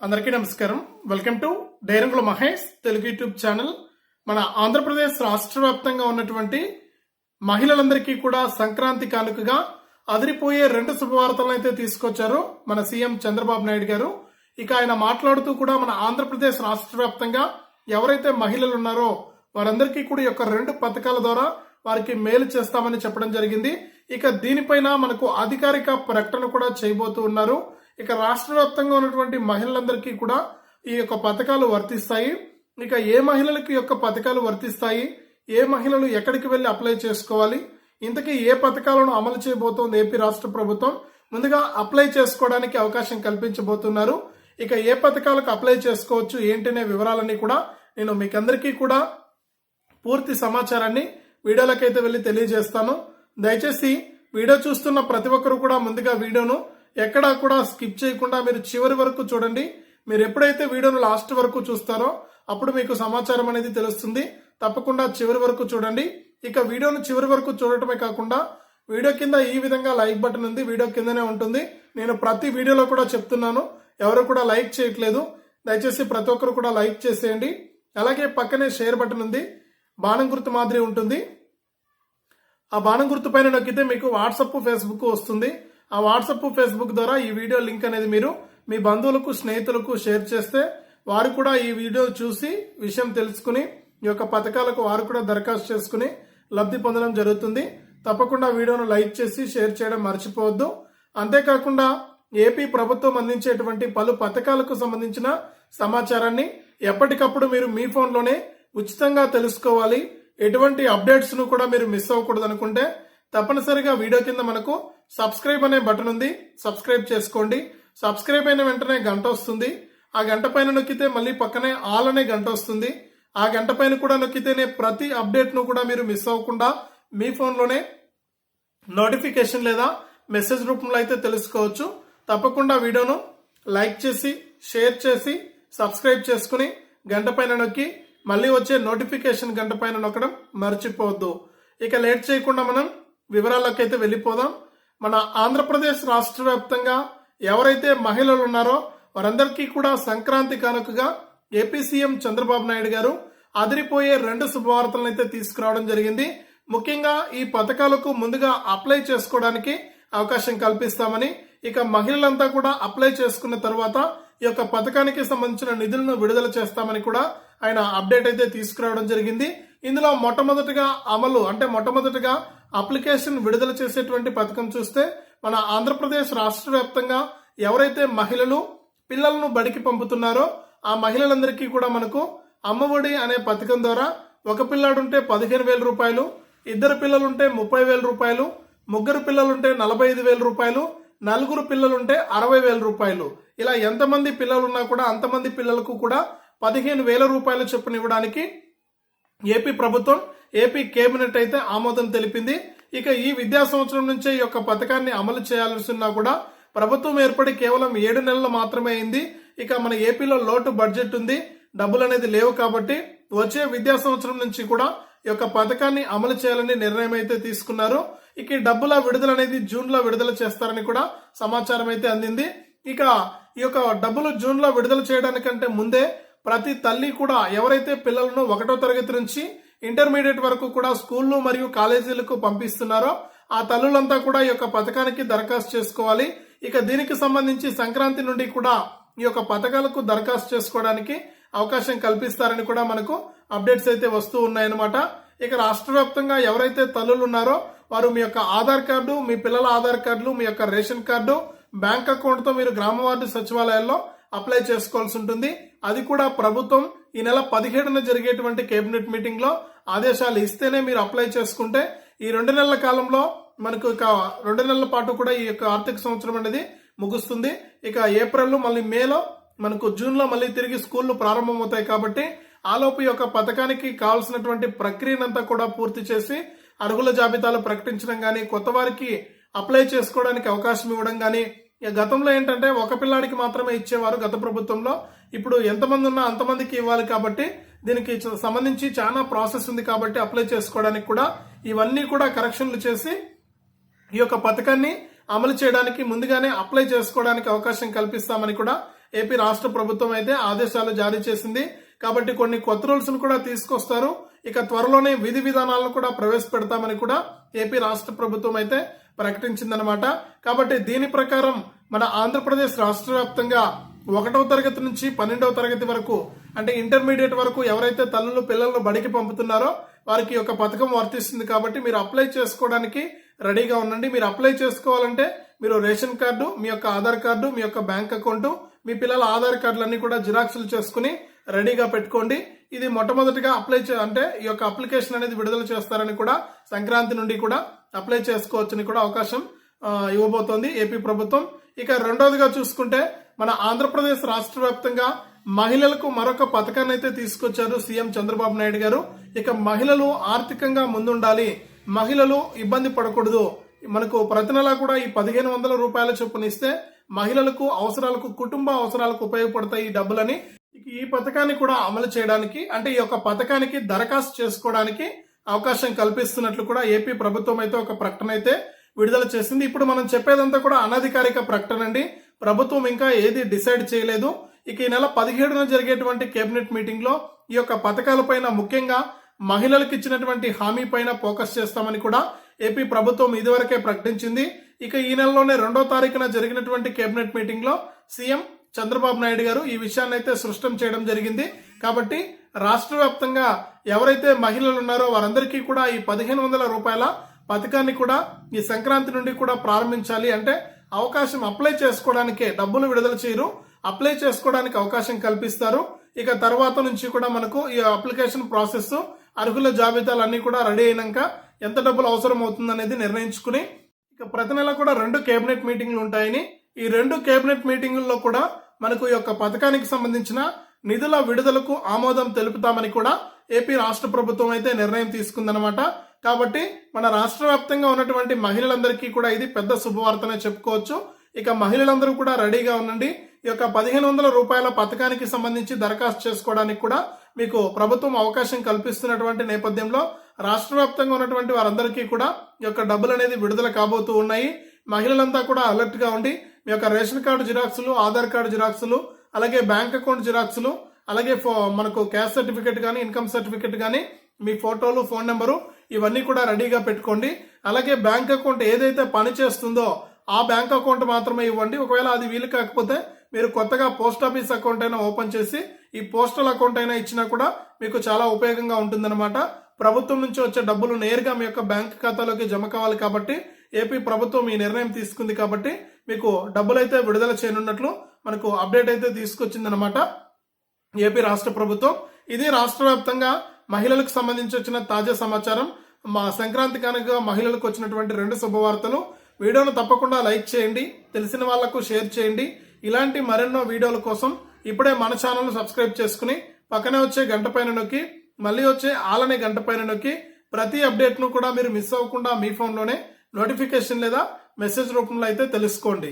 అందరికీ నమస్కారం. Welcome to డైరంగుల మహేష్ తెలుగు యూట్యూబ్ ఛానల్. మన ఆంధ్రప్రదేశ్ రాష్ట్ర వ్యాప్తంగా ఉన్నటువంటి మహిళలందరికీ కూడా సంక్రాంతి కానుకగా అదిరిపోయే రెండు శుభవార్తలను అయితే తీసుకొచ్చారు మన సీఎం చంద్రబాబు నాయుడు గారు. ఇక ఆయన మాట్లాడుతూ కూడా మన ఆంధ్రప్రదేశ్ రాష్ట్ర వ్యాప్తంగా ఎవరైతే మహిళలు ఉన్నారో వారందరికీ కూడా ఈ యొక్క రెండు పథకాల ద్వారా వారికి మేలు చేస్తామని చెప్పడం జరిగింది. ఇక దీనిపైన మనకు అధికారిక ప్రకటన కూడా చేయబోతూ ఉన్నారు. ఇక రాష్ట్ర వ్యాప్తంగా ఉన్నటువంటి మహిళలందరికీ కూడా ఈ యొక్క పథకాలు వర్తిస్తాయి. ఇక ఏ మహిళలకు యొక్క పథకాలు వర్తిస్తాయి? ఏ మహిళలు ఎక్కడికి వెళ్ళి అప్లై చేసుకోవాలి? ఇంతకీ ఏ పథకాలను అమలు చేయబోతోంది ఏపీ రాష్ట్ర ప్రభుత్వం? ముందుగా అప్లై చేసుకోవడానికి అవకాశం కల్పించబోతున్నారు. ఇక ఏ పథకాలకు అప్లై చేసుకోవచ్చు? ఏంటనే వివరాలన్నీ కూడా నేను మీకందరికీ కూడా పూర్తి సమాచారాన్ని వీడియోలకైతే వెళ్ళి తెలియజేస్తాను. దయచేసి వీడియో చూస్తున్న ప్రతి ఒక్కరు కూడా ముందుగా వీడియోను ఎక్కడా కూడా స్కిప్ చేయకుండా మీరు చివరి వరకు చూడండి. మీరు ఎప్పుడైతే వీడియోను లాస్ట్ వరకు చూస్తారో అప్పుడు మీకు సమాచారం అనేది తెలుస్తుంది. తప్పకుండా చివరి వరకు చూడండి. ఇక వీడియోను చివరి వరకు చూడటమే కాకుండా వీడియో కింద ఈ విధంగా లైక్ బటన్ ఉంది. వీడియో కిందనే ఉంటుంది. నేను ప్రతి వీడియోలో కూడా చెప్తున్నాను. ఎవరు కూడా లైక్ చేయట్లేదు. దయచేసి ప్రతి ఒక్కరు కూడా లైక్ చేసేయండి. అలాగే పక్కనే షేర్ బటన్ ఉంది. బాణం గుర్తు మాదిరి ఉంటుంది. ఆ బాణం గుర్తు పైన నొక్కితే మీకు వాట్సప్ ఫేస్బుక్ వస్తుంది. ఆ వాట్సప్ ఫేస్బుక్ ద్వారా ఈ వీడియో లింక్ అనేది మీరు మీ బంధువులకు స్నేహితులకు షేర్ చేస్తే వారు కూడా ఈ వీడియో చూసి విషయం తెలుసుకుని ఈ యొక్క పథకాలకు వారు కూడా దరఖాస్తు చేసుకుని లబ్ధి పొందడం జరుగుతుంది. తప్పకుండా వీడియోను లైక్ చేసి షేర్ చేయడం మర్చిపోవద్దు. అంతేకాకుండా ఏపీ ప్రభుత్వం అందించేటువంటి పలు పథకాలకు సంబంధించిన సమాచారాన్ని ఎప్పటికప్పుడు మీరు మీ ఫోన్లోనే ఉచితంగా తెలుసుకోవాలి. ఎటువంటి అప్డేట్స్ను కూడా మీరు మిస్ అవ్వకూడదు అనుకుంటే తప్పనిసరిగా వీడియో కింద మనకు సబ్స్క్రైబ్ అనే బటన్ ఉంది. సబ్స్క్రైబ్ చేసుకోండి. సబ్స్క్రైబ్ అయిన వెంటనే గంట వస్తుంది. ఆ గంట పైన నొక్కితే మళ్ళీ పక్కనే ఆల్ అనే గంట వస్తుంది. ఆ గంట పైన కూడా నొక్కితేనే ప్రతి అప్డేట్ను కూడా మీరు మిస్ అవ్వకుండా మీ ఫోన్లోనే నోటిఫికేషన్ లేదా మెసేజ్ రూపంలో అయితే తెలుసుకోవచ్చు. తప్పకుండా వీడియోను లైక్ చేసి షేర్ చేసి సబ్స్క్రైబ్ చేసుకుని గంట పైన నొక్కి మళ్ళీ వచ్చే నోటిఫికేషన్ గంట పైన నొక్కడం మర్చిపోవద్దు. ఇక లేట్ చేయకుండా మనం వివరాల్లోకి అయితే వెళ్ళిపోదాం. మన ఆంధ్రప్రదేశ్ రాష్ట్ర వ్యాప్తంగా ఎవరైతే మహిళలు ఉన్నారో వారందరికీ కూడా సంక్రాంతి కానుకగా ఏపీ సీఎం చంద్రబాబు నాయుడు గారు అదిరిపోయే రెండు శుభవార్తలను అయితే తీసుకురావడం జరిగింది. ముఖ్యంగా ఈ పథకాలకు ముందుగా అప్లై చేసుకోవడానికి అవకాశం కల్పిస్తామని ఇక మహిళలంతా కూడా అప్లై చేసుకున్న తర్వాత ఈ యొక్క పథకానికి సంబంధించిన నిధులను విడుదల చేస్తామని కూడా ఆయన అప్డేట్ అయితే తీసుకురావడం జరిగింది. ఇందులో మొట్టమొదటిగా అమలు అంటే మొట్టమొదటిగా అప్లికేషన్ విడుదల చేసేటువంటి పథకం చూస్తే మన ఆంధ్రప్రదేశ్ రాష్ట్ర వ్యాప్తంగా ఎవరైతే మహిళలు పిల్లలను బడికి పంపుతున్నారో ఆ మహిళలందరికీ కూడా మనకు అమ్మఒడి అనే పథకం ద్వారా ఒక పిల్లాడుంటే పదిహేను వేల రూపాయలు ఇద్దరు పిల్లలుంటే ముప్పై వేల రూపాయలు ముగ్గురు పిల్లలుంటే నలభై ఐదు వేల రూపాయలు నలుగురు పిల్లలుంటే అరవై వేల రూపాయలు. ఇలా ఎంతమంది పిల్లలున్నా కూడా అంతమంది పిల్లలకు కూడా పదిహేను వేల రూపాయల చొప్పున ఇవ్వడానికి ఏపీ ప్రభుత్వం ఏపీ కేబినెట్ అయితే ఆమోదం తెలిపింది. ఇక ఈ విద్యా సంవత్సరం నుంచే ఈ యొక్క పథకాన్ని అమలు చేయాల్సి కూడా ప్రభుత్వం ఏర్పడి కేవలం ఏడు నెలలు మాత్రమే అయింది. ఇక మన ఏపీలో లోటు బడ్జెట్ ఉంది. డబ్బులు అనేది లేవు కాబట్టి వచ్చే విద్యా సంవత్సరం నుంచి కూడా ఈ యొక్క పథకాన్ని అమలు చేయాలని నిర్ణయం అయితే తీసుకున్నారు. ఇక డబ్బుల విడుదల అనేది జూన్లో విడుదల చేస్తారని కూడా సమాచారం అయితే అందింది. ఇక ఈ యొక్క డబ్బులు జూన్లో విడుదల చేయడానికంటే ముందే ప్రతి తల్లి కూడా ఎవరైతే పిల్లలను ఒకటో తరగతి నుంచి ఇంటర్మీడియట్ వరకు కూడా స్కూళ్ళు మరియు కాలేజీలకు పంపిస్తున్నారో ఆ తల్లులంతా కూడా ఈ యొక్క పథకానికి దరఖాస్తు చేసుకోవాలి. ఇక దీనికి సంబంధించి సంక్రాంతి నుండి కూడా ఈ యొక్క పథకాలకు దరఖాస్తు చేసుకోవడానికి అవకాశం కల్పిస్తారని కూడా మనకు అప్డేట్స్ అయితే వస్తూ ఉన్నాయన్నమాట. ఇక రాష్ట్ర వ్యాప్తంగా ఎవరైతే తల్లులు ఉన్నారో వారు మీ యొక్క ఆధార్ కార్డు మీ పిల్లల ఆధార్ కార్డులు మీ యొక్క రేషన్ కార్డు బ్యాంక్ అకౌంట్తో మీరు గ్రామ వార్డు సచివాలయాల్లో అప్లై చేసుకోవాల్సి ఉంటుంది. అది కూడా ప్రభుత్వం ఈ నెల పదిహేడున జరిగేటువంటి కేబినెట్ మీటింగ్లో ఆదేశాలు ఇస్తేనే మీరు అప్లై చేసుకుంటే ఈ రెండు నెలల కాలంలో మనకు ఇక రెండు నెలల పాటు కూడా ఈ యొక్క ఆర్థిక సంవత్సరం అనేది ముగుస్తుంది. ఇక ఏప్రిల్ మళ్ళీ మేలో మనకు జూన్లో మళ్ళీ తిరిగి స్కూళ్ళు ప్రారంభమవుతాయి కాబట్టి ఆలోపు యొక్క పథకానికి కావాల్సినటువంటి ప్రక్రియనంతా కూడా పూర్తి చేసి అర్హుల జాబితాలు ప్రకటించడం కానీ కొత్త వారికి అప్లై చేసుకోవడానికి అవకాశం ఇవ్వడం కానీ ఇక గతంలో ఏంటంటే ఒక పిల్లాడికి మాత్రమే ఇచ్చేవారు గత ప్రభుత్వంలో. ఇప్పుడు ఎంతమంది ఉన్నా అంతమందికి ఇవ్వాలి కాబట్టి దీనికి సంబంధించి చాలా ప్రాసెస్ ఉంది కాబట్టి అప్లై చేసుకోవడానికి కూడా ఇవన్నీ కూడా కరెక్షన్లు చేసి ఈ యొక్క పథకాన్ని అమలు చేయడానికి ముందుగానే అప్లై చేసుకోవడానికి అవకాశం కల్పిస్తామని కూడా ఏపీ రాష్ట్ర ప్రభుత్వం అయితే ఆదేశాలు జారీ చేసింది. కాబట్టి కొన్ని కొత్త రూల్స్ను కూడా తీసుకొస్తారు. ఇక త్వరలోనే విధి విధానాలను కూడా ప్రవేశపెడతామని కూడా ఏపీ రాష్ట్ర ప్రభుత్వం అయితే ప్రకటించిందనమాట కాబట్టి దీని ప్రకారం మన ఆంధ్రప్రదేశ్ రాష్ట్ర వ్యాప్తంగా ఒకటవ తరగతి నుంచి పన్నెండవ తరగతి వరకు అంటే ఇంటర్మీడియట్ వరకు ఎవరైతే తల్లులు పిల్లలను బడికి పంపుతున్నారో వారికి ఒక పథకం వర్తిస్తుంది కాబట్టి మీరు అప్లై చేసుకోవడానికి రెడీగా ఉండండి. మీరు అప్లై చేసుకోవాలంటే మీరు రేషన్ కార్డు మీ యొక్క ఆధార్ కార్డు మీ యొక్క బ్యాంక్ అకౌంట్ మీ పిల్లల ఆధార్ కార్డులన్నీ కూడా జిరాక్సులు చేసుకుని రెడీగా పెట్టుకోండి. ఇది మొట్టమొదటిగా అప్లై చే అంటే ఈ యొక్క అప్లికేషన్ అనేది విడుదల చేస్తారని కూడా సంక్రాంతి నుండి కూడా అప్లై చేసుకోవచ్చని కూడా అవకాశం ఇవ్వబోతోంది ఏపీ ప్రభుత్వం. ఇక రెండవదిగా చూసుకుంటే మన ఆంధ్రప్రదేశ్ రాష్ట్ర వ్యాప్తంగా మహిళలకు మరొక పథకాన్ని అయితే తీసుకొచ్చారు సీఎం చంద్రబాబు నాయుడు గారు. ఇక మహిళలు ఆర్థికంగా ముందుండాలి మహిళలు ఇబ్బంది పడకూడదు. మనకు ప్రతి నెలా కూడా ఈ పదిహేను వందల రూపాయల చొప్పున ఇస్తే మహిళలకు అవసరాలకు కుటుంబ అవసరాలకు ఉపయోగపడతాయి ఈ డబ్బులని. ఇక ఈ పథకాన్ని కూడా అమలు చేయడానికి అంటే ఈ యొక్క పథకానికి దరఖాస్తు చేసుకోవడానికి అవకాశం కల్పిస్తున్నట్లు కూడా ఏపీ ప్రభుత్వం అయితే ఒక ప్రకటన అయితే విడుదల చేసింది. ఇప్పుడు మనం చెప్పేదంతా కూడా అనధికారిక ప్రకటన అండి. ప్రభుత్వం ఇంకా ఏది డిసైడ్ చేయలేదు. ఇక ఈ నెల పదిహేడున జరిగేటువంటి కేబినెట్ మీటింగ్లో ఈ యొక్క పథకాలపైన ముఖ్యంగా మహిళలకు ఇచ్చినటువంటి హామీ పైన ఫోకస్ చేస్తామని కూడా ఏపీ ప్రభుత్వం ఇదివరకే ప్రకటించింది. ఇక ఈ నెలలోనే రెండో తారీఖున జరిగినటువంటి కేబినెట్ మీటింగ్లో సీఎం చంద్రబాబు నాయుడు గారు ఈ విషయాన్ని అయితే సృష్టం చేయడం జరిగింది. కాబట్టి రాష్ట్ర వ్యాప్తంగా ఎవరైతే మహిళలు ఉన్నారో వారందరికీ కూడా ఈ పదిహేను వందల రూపాయల పథకాన్ని కూడా ఈ సంక్రాంతి నుండి కూడా ప్రారంభించాలి. అంటే అవకాశం అప్లై చేసుకోవడానికే డబ్బులు విడుదల చేయరు. అప్లై చేసుకోవడానికి అవకాశం కల్పిస్తారు. ఇక తర్వాత నుంచి కూడా మనకు ఈ అప్లికేషన్ ప్రాసెస్ అర్హుల జాబితాలు అన్ని కూడా రెడీ అయినాక ఎంత డబ్బులు అవసరం అవుతుందనేది నిర్ణయించుకుని ఇక ప్రతి నెల కూడా రెండు కేబినెట్ మీటింగ్లు ఉంటాయని ఈ రెండు కేబినెట్ మీటింగుల్లో కూడా మనకు ఈ యొక్క పథకానికి సంబంధించిన నిధుల విడుదలకు ఆమోదం తెలుపుతామని కూడా ఏపీ రాష్ట్ర ప్రభుత్వం అయితే నిర్ణయం తీసుకుందనమాట కాబట్టి మన రాష్ట్ర వ్యాప్తంగా ఉన్నటువంటి మహిళలందరికీ కూడా ఇది పెద్ద శుభవార్తనే చెప్పుకోవచ్చు. ఇక మహిళలందరూ కూడా రెడీగా ఉండండి. ఈ యొక్క పదిహేను వందల రూపాయల పథకానికి సంబంధించి దరఖాస్తు చేసుకోవడానికి కూడా మీకు ప్రభుత్వం అవకాశం కల్పిస్తున్నటువంటి నేపథ్యంలో రాష్ట్ర వ్యాప్తంగా ఉన్నటువంటి వారందరికీ కూడా ఈ యొక్క డబ్బులు అనేది విడుదల కాబోతూ ఉన్నాయి. మహిళలంతా కూడా అలర్ట్గా ఉండి మీ యొక్క రేషన్ కార్డు జిరాక్సులు ఆధార్ కార్డు జిరాక్సులు అలాగే బ్యాంక్ అకౌంట్ జిరాక్సులు అలాగే ఫో- మనకు క్యాస్ట్ సర్టిఫికేట్ కానీ ఇన్కమ్ సర్టిఫికేట్ కానీ మీ ఫోటోలు ఫోన్ నెంబరు ఇవన్నీ కూడా రెడీగా పెట్టుకోండి. అలాగే బ్యాంక్ అకౌంట్ ఏదైతే పని చేస్తుందో ఆ బ్యాంక్ అకౌంట్ మాత్రమే ఇవ్వండి. ఒకవేళ అది వీలు కాకపోతే మీరు కొత్తగా పోస్ట్ ఆఫీస్ అకౌంట్ అయినా ఓపెన్ చేసి ఈ పోస్టల్ అకౌంట్ అయినా ఇచ్చినా కూడా మీకు చాలా ఉపయోగంగా ఉంటుందన్నమాట. ప్రభుత్వం నుంచి వచ్చే డబ్బులు నేరుగా మీ యొక్క బ్యాంక్ ఖాతాలోకి జమ కావాలి కాబట్టి ఏపీ ప్రభుత్వం ఈ నిర్ణయం తీసుకుంది కాబట్టి మీకు డబ్బులు అయితే విడుదల చేయనున్నట్లు మనకు అప్డేట్ అయితే తీసుకొచ్చిందనమాట ఏపీ రాష్ట్ర ప్రభుత్వం ఇది రాష్ట్ర వ్యాప్తంగా మహిళలకు సంబంధించి వచ్చిన తాజా సమాచారం. మా సంక్రాంతి కనుక మహిళలకు వచ్చినటువంటి రెండు శుభవార్తలు. వీడియోను తప్పకుండా లైక్ చేయండి తెలిసిన వాళ్ళకు షేర్ చేయండి. ఇలాంటి మరెన్నో వీడియోల కోసం ఇప్పుడే మన ఛానల్ను సబ్స్క్రైబ్ చేసుకుని పక్కనే వచ్చే గంట పైన నొక్కి మళ్ళీ వచ్చే ఆలనే గంట పైన నొక్కి ప్రతి అప్డేట్ను కూడా మీరు మిస్ అవ్వకుండా మీ ఫోన్లోనే నోటిఫికేషన్ లేదా మెసేజ్ రూపంలో అయితే తెలుసుకోండి.